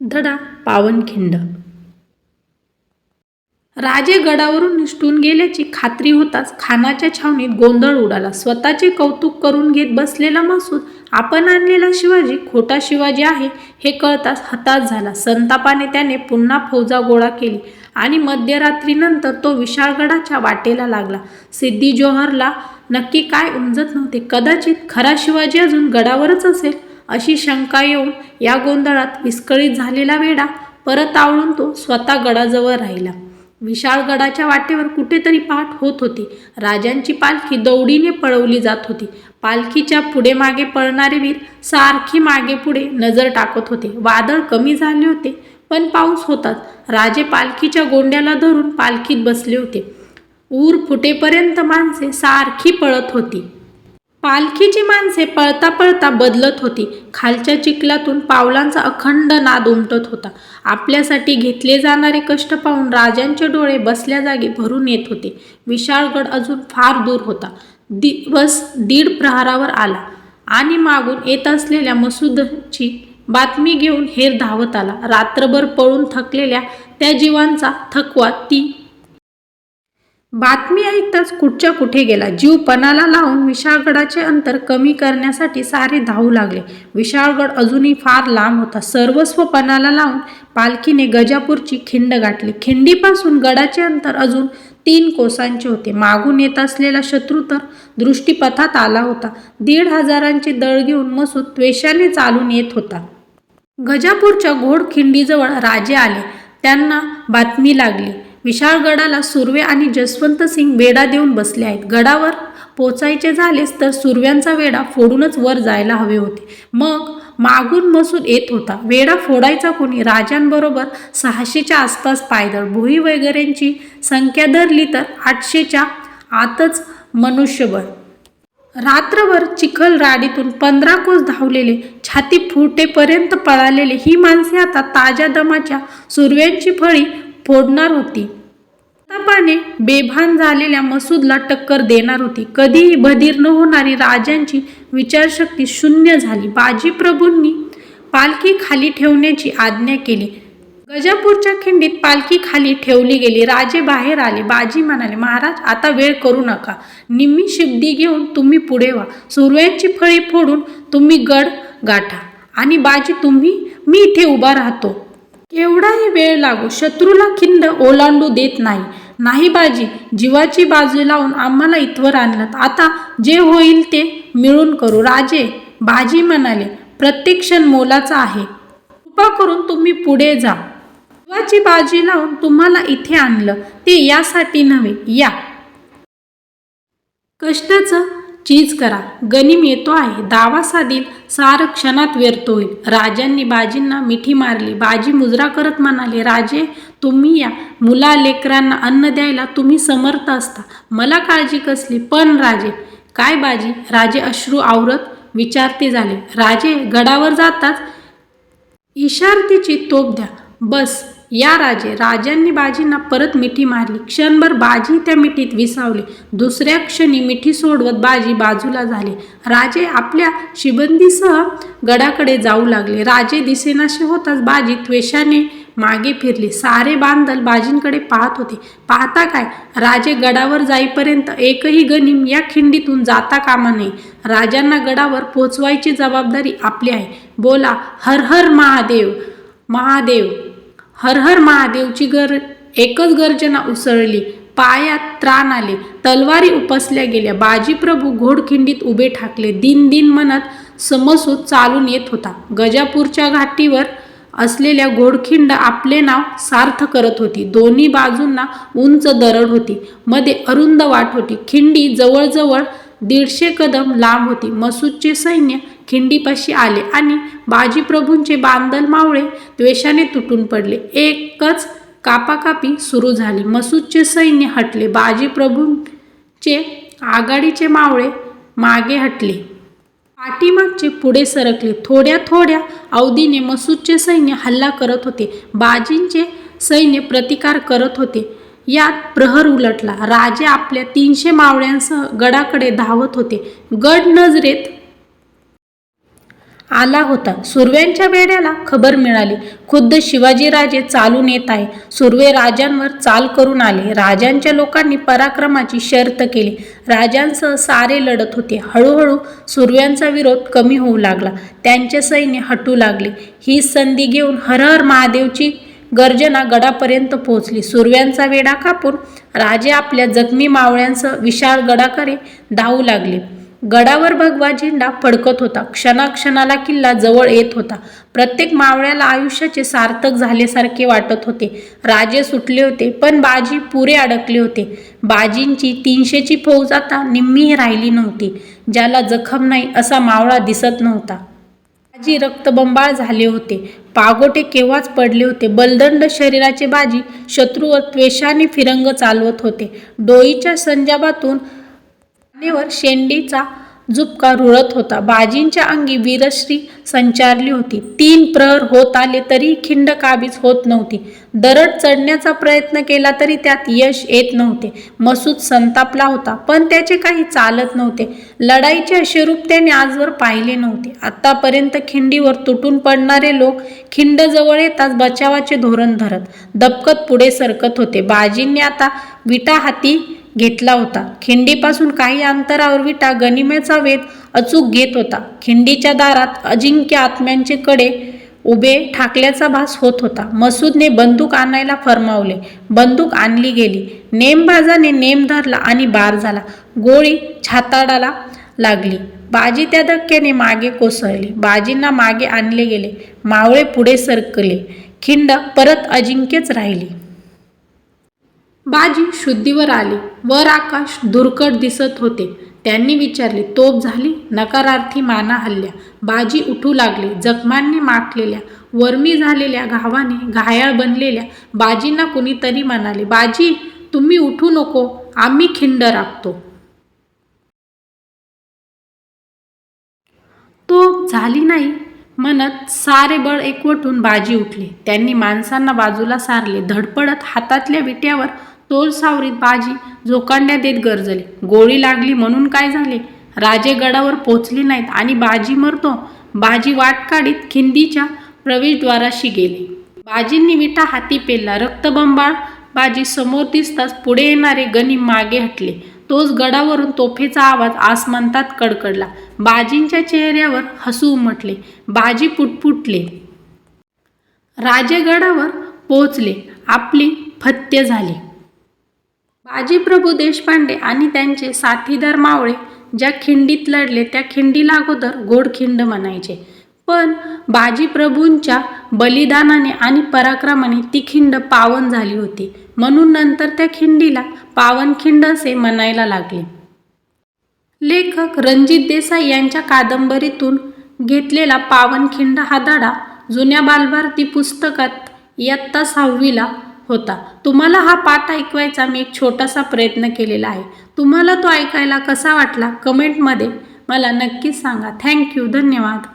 धडा पावनखिंड. राजे गडावरून निसटून गेल्याची खात्री होताच खानाच्या छावणीत गोंधळ उडाला. स्वतःचे कौतुक करून घेत बसलेला मसूद आपण आणलेला शिवाजी खोटा शिवाजी आहे हे कळताच हताश झाला. संतापाने त्याने पुन्हा फौजा गोळा केली आणि मध्यरात्रीनंतर तो विशाळगडाच्या वाटेला लागला. सिद्धी जोहरला नक्की काय उमजत नव्हते. कदाचित खरा शिवाजी अजून गडावरच असेल. अशी शंका येऊन या गोंधळात विस्कळीत झालेला वेडा परत आवळून तो स्वतः गडाजवळ राहिला. विशाळ गडाच्या वाटेवर कुठेतरी पाठ होत होती. राजांची पालखी दौडीने पळवली जात होती. पालखीच्या पुढे मागे पळणारे वीर सारखी मागे पुढे नजर टाकत होते. वादळ कमी झाले होते पण पाऊस होताच. राजे पालखीच्या गोंड्याला धरून पालखीत बसले होते. ऊर फुटेपर्यंत माणसे सारखी पळत होती. पालखीची माणसे पळता पळता बदलत होती. खालच्या चिखलातून पावलांचा अखंड नाद उमटत होता. आपल्यासाठी घेतले जाणारे कष्ट पाहून राजांचे डोळे बसल्या जागी भरून येत होते. विशाळगड अजून फार दूर होता. दिवस दीड प्रहारावर आला आणि मागून येत असलेल्या मसूदची बातमी घेऊन हेर धावत आला. रात्रभर पळून थकलेल्या त्या जीवांचा थकवा ती बातमी ऐकताच कुठच्या कुठे गेला? जीव पणाला लावून विशाळगडाचे अंतर कमी करण्यासाठी सारे धावू लागले. विशाळगड अजूनही फार लांब होता. सर्वस्व पणाला लावून पालखीने गजापूरची खिंड गाठली. खिंडीपासून गडाचे अंतर अजून तीन कोसांचे होते. मागून येत असलेला शत्रू तर दृष्टीपथात आला होता. दीड हजारांचे दळ घेऊन मसूद त्वेषाने चालून येत होता. गजापूरच्या घोडखिंडीजवळ राजे आले. त्यांना बातमी लागली. विशाळगडाला सुर्वे आणि जसवंत सिंग वेढा देऊन बसले आहेत. गडावर पोचायचे झालेच तर सुर्व्यांचा वेढा फोडूनच वर जायला हवे होते. मग मागून मसूद येत होता. वेढा फोडायचा कोणी? राजांबरोबर सहाशेच्या आसपास पायदळ भुई वगैरेंची संख्या धरली तर आठशेच्या आतच मनुष्यबळ. रात्रभर चिखल राडीतून पंधरा कोस धावलेले छाती फुटेपर्यंत पळालेले ही माणसे आता ताज्या दमाच्या सुर्व्यांची फळी फोडणार होती. तपाने बेभान झालेल्या मसूदला टक्कर देणार होती. कधीही बधीर न होणारी राजांची विचारशक्ती शून्य झाली. बाजीप्रभूंनी पालखी खाली ठेवण्याची आज्ञा केली. गजापूरच्या खिंडीत पालखी खाली ठेवली गेली. राजे बाहेर आले. बाजी म्हणाले महाराज आता वेळ करू नका. निम्मी शिब्दी घेऊन तुम्ही पुढे व्हा. सुर्व्यांची फळी फोडून तुम्ही गड गाठा. आणि बाजी तुम्ही मी इथे उभा राहतो. केवढाही वेळ लागू शत्रूला खिंड ओलांडू देत नाही. नाही बाजी जीवाची बाजू लावून आम्हाला इथवर आणलं आता जे होईल ते मिळून करू. राजे बाजी म्हणाले प्रत्येक क्षण मोलाचा आहे. कृपा करून तुम्ही पुढे जा. जीवाची बाजी लावून तुम्हाला इथे आणलं. ते यासाठी नव्हे या. कष्टाचं चीज करा. गनिम येतो आहे. दावा साधील सार क्षणात व्यर्थ होईल. राजांनी बाजींना मिठी मारली. बाजी मुजरा करत म्हणाले राजे तुम्ही या. मुला लेकरांना अन्न द्यायला तुम्ही समर्थ असता. मला काळजी कसली? पण राजे काय बाजी? राजे अश्रू आवरत विचारते झाले. राजे गडावर जाताच इशारतीची तोप द्या. बस. या राजे राजांनी बाजींना परत मिठी मारली. क्षणभर बाजी त्या मिठीत विसावले. दुसऱ्या क्षणी मिठी सोडवत बाजी बाजूला झाले. राजे आपल्या शिबंदीसह गडाकडे जाऊ लागले. राजे दिसेनाशी होताच बाजी त्वेषाने मागे फिरले. सारे बांधल बाजींकडे पाहत होते. पाहता काय? राजे गडावर जाईपर्यंत एकही गनिम या खिंडीतून जाता कामा नये. राजांना गडावर पोचवायची जबाबदारी आपली आहे. बोला हर हर महादेव महादेव. हर हर महादेवची गर एकच गर्जना उसळली पायात त्राण आले तलवारी उपसल्या गेल्या. बाजीप्रभू घोडखिंडीत उभे ठाकले. दिन दिन म्हणत समसूत चालून येत होता. गजापूरच्या घाटीवर असलेल्या घोडखिंड आपले नाव सार्थ करत होती. दोन्ही बाजूंना उंच दरड होती. मध्ये अरुंद वाट होती. खिंडी जवळजवळ दीडशे कदम लांब होती. मसूदचे सैन्य खिंडीपाशी आले आणि बाजीप्रभूंचे बांदल मावळे द्वेषाने तुटून पडले. एकच कापाकापी सुरू झाली. मसूदचे सैन्य हटले. बाजीप्रभूंचे आघाडीचे मावळे मागे हटले. पाठीमागचे पुढे सरकले. थोड्या थोड्या अवधीने मसूदचे सैन्य हल्ला करत होते. बाजींचे सैन्य प्रतिकार करत होते. यात प्रहर उलटला. राजे आपल्या तीनशे मावळ्यांसह गडाकडे धावत होते. गड नजरेत आला होता. सुर्व्यांच्या वेड्याला खबर मिळाली. खुद्द शिवाजीराजे चालून येत आहे. सुर्वे राजांवर चाल करून आले. राजांच्या लोकांनी पराक्रमाची शर्त केली. राजांसह सारे लढत होते. हळूहळू सुर्व्यांचा विरोध कमी होऊ लागला. त्यांचे सैन्य हटू लागले. ही संधी घेऊन हरहर महादेवची गर्जना गडापर्यंत पोहोचली. सुर्व्यांचा वेढा कापून राजे आपल्या जखमी मावळ्यांसह विशाळ गडाकडे धावू लागले. गडावर भगवा झेंडा फडकत होता. क्षणाक्षणाला किल्ला जवळ येत होता. प्रत्येक मावळ्याला आयुष्याचे सार्थक झाल्यासारखे वाटत होते. राजे सुटले होते पण बाजी पुरे अडकले होते. बाजींची तीनशेची फौज आता निम्मीही राहिली नव्हती ज्याला जखम नाही असा मावळा दिसत नव्हता. बाजी रक्तबंबाळ झाले होते. पागोटे केव्हाच पडले होते? बलदंड शरीराचे बाजी शत्रूवर त्वेषाने फिरंग चालवत होते. डोईच्या संजाबातून वर शेंडीचा जुपका रुळत होता. बाजींच्या अंगी वीरश्री संचारली होती. तीन प्रहर होत आले तरी खिंड काबीज होत नव्हती. दरड चढण्याचा प्रयत्न केला तरी त्यात यश येत नव्हते. मसूद संतापला होता पण त्याचे काही चालत नव्हते. लढाईचे असे रूप त्याने आजवर पाहिले नव्हते. आतापर्यंत खिंडीवर तुटून पडणारे लोक खिंड जवळ येताच बचावाचे धोरण धरत दबकत पुढे सरकत होते. बाजींनी आता विटा हाती घेतला होता. खिंडीपासून काही अंतरावर विटा गनिमेचा वेध अचूक घेत होता. खिंडीच्या दारात अजिंक्य आत्म्यांचे कडे उभे ठाकल्याचा भास होत होता. मसूदने बंदूक आणायला फरमावले. बंदूक आणली गेली. नेमबाजाने नेम धरला आणि बार झाला. गोळी छाताडाला लागली. बाजी त्या धक्क्याने मागे कोसळली. बाजींना मागे आणले गेले. मावळे पुढे सरकले. खिंड परत अजिंक्यच राहिली. बाजी शुद्धीवर आली. वर आकाश धुरकट दिसत होते. त्यांनी विचारले तोप झाली? नकारार्थी माना हल्ल्या. बाजी उठू लागली. जखमांनी माखलेल्या वर्मी झालेल्या घावाने घायाळ बनलेल्या बाजींना कुणीतरी म्हणाले बाजी तुम्ही उठू नको. आम्ही खिंड राखतो. तो झाली नाही म्हणत सारे बळ एकवटून बाजी उठले. त्यांनी माणसांना बाजूला सारले. धडपडत हातातल्या विट्यावर तोल सावरीत बाजी झोकांड्या देत गरजले. गोळी लागली म्हणून काय झाले? राजे गडावर पोचले नाहीत आणि बाजी मरतो. बाजी वाट काढीत खिंडीच्या प्रवेशद्वाराशी गेले. बाजींनी विटा हाती पेलला. रक्तबंबाळ बाजी समोर दिसताच पुढे येणारे गनिम मागे हटले. तोच गडावरून तोफेचा आवाज आसमंतात कडकडला. बाजींच्या चेहऱ्यावर हसू उमटले. बाजी पुटपुटले. राजेगडावर पोहोचले आपली फत्य झाली. बाजीप्रभू देशपांडे आणि त्यांचे साथीदार मावळे ज्या खिंडीत लढले त्या खिंडीला अगोदर गोडखिंड म्हणायचे. पण बाजीप्रभूंच्या बलिदानाने आणि पराक्रमाने ती खिंड पावन झाली होती. म्हणून नंतर त्या खिंडीला पावनखिंड असे म्हणायला लागले. लेखक रणजित देसाई यांच्या कादंबरीतून घेतलेला पावनखिंड हा धडा जुन्या बालभारती पुस्तकात इयत्ता सहावीला होता. तुम्हाला हा पाठ ऐकवायचा मी एक छोटासा प्रयत्न केलेला आहे. तुम्हाला तो ऐकायला कसा वाटला? कमेंटमध्ये मला नक्कीच सांगा. थँक्यू धन्यवाद.